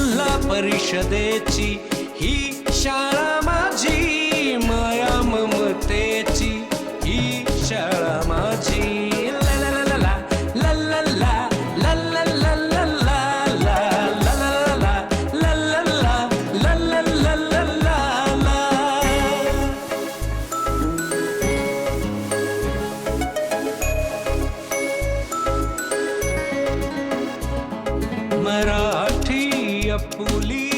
जिल्हा परिषदेची ही शाळा माझी माया ममतेची ही शाळा माझी मरा a polícia.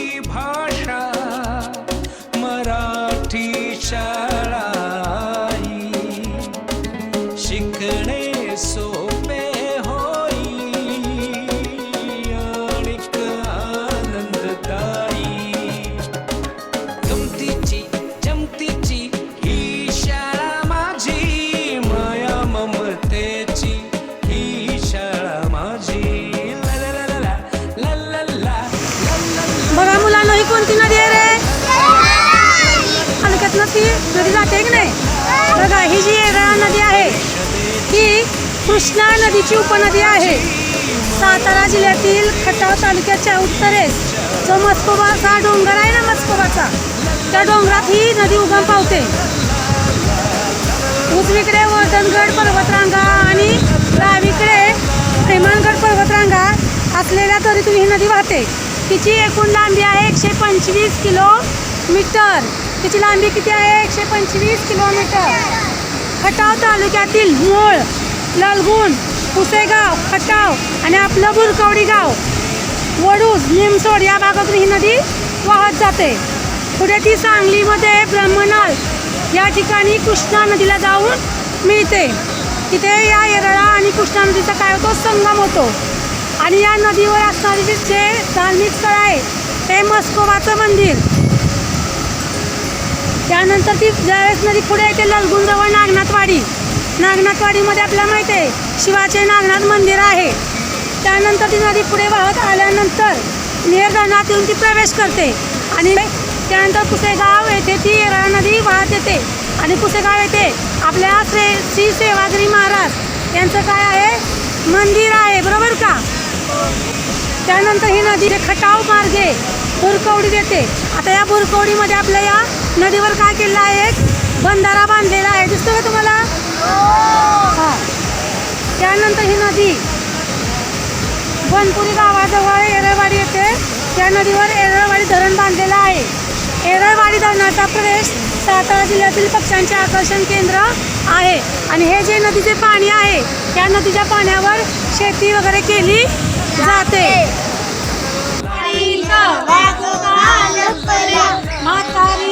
हलक्यात नदी जाते की नाही? बघा ही जी येरळा नदी आहे ही कृष्णा नदीची उपनदी आहे. सातारा जिल्ह्यातील खटाव तालुक्याच्या उत्तरेस जो मस्कोबाचा डोंगर आहे ना मस्कोबाचा त्या डोंगरात ही नदी उगम पावते. उजवीकडे वर्धनगड पर्वतरांगा आणि डावीकडे प्रेमानगड पर्वतरांगा असलेल्या तरीतून ही नदी वाहते. तिची एकूण लांबी आहे एकशे पंचवीस किलोमीटर. तिची लांबी किती आहे? एकशे पंचवीस किलोमीटर. खटाव तालुक्यातील मूळ ललगुण पुसेगाव खटाव आणि आपलं बुरकवडी गाव. वडूज निमसोड या भागातून ही नदी वाहत जाते. पुढे ती सांगलीमध्ये ब्रह्मनाल या ठिकाणी कृष्णा नदीला जाऊन मिळते. तिथे या येरळा आणि कृष्णा नदीचा काय होतो? संगम होतो. आणि या नदीवर असणारे जे धार्मिक स्थळ आहे ते मस्कोबाचं मंदिर. त्यानंतर ती ज्यावेळेस नदी पुढे येते ललगुणजवळ नागनाथवाडी. नागनाथवाडीमध्ये आपल्याला माहिती आहे शिवाचे नागनाथ मंदिर आहे. त्यानंतर ती नदी पुढे वाहत आल्यानंतर नेर धरणात येऊन ती प्रवेश करते. आणि त्यानंतर पुसेगाव येथे ती येरळा नदी वाहत येते. आणि पुसेगाव येथे आपल्या श्री श्री सेवागिरी महाराज यांचं काय आहे? मंदिर आहे बरोबर का? त्यानंतर ही नदी खटाव मार्गे भुरकवडी देते आता या भुरकवडीमध्ये आपल्या या नदीवर काय केलेला आहे? एक बंधारा बांधलेला आहे. दिसतो का तुम्हाला? हां. त्यानंतर ही नदी बनपुरी गावाजवळ एरळवाडी येते त्या नदीवर एरळवाडी धरण बांधलेलं आहे. एरळवाडी धरणाचा प्रदेश सातारा जिल्ह्यातील पक्ष्यांचे आकर्षण केंद्र आहे. आणि हे जे नदीचे पाणी आहे त्या नदीच्या पाण्यावर शेती वगैरे केली जाते. म्हातारी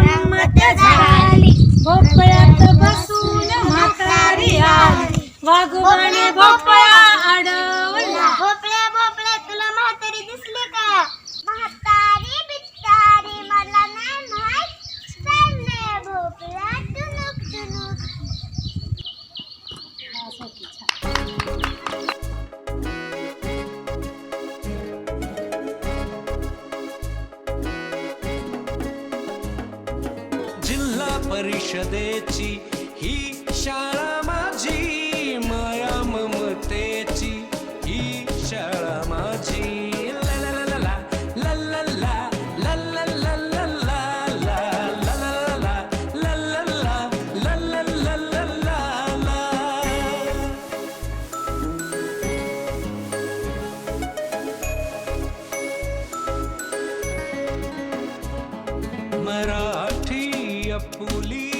भोपळा. अडवला. भोपळ्या भोपळ्या तुला म्हातारी दिसली का? म्हातारी बिचारी मला नाही माहित. चालले भोपळा टुनुक टुनुक जिल्हा परिषदेची ही शाळा माझी. மராட்டி அப்புலி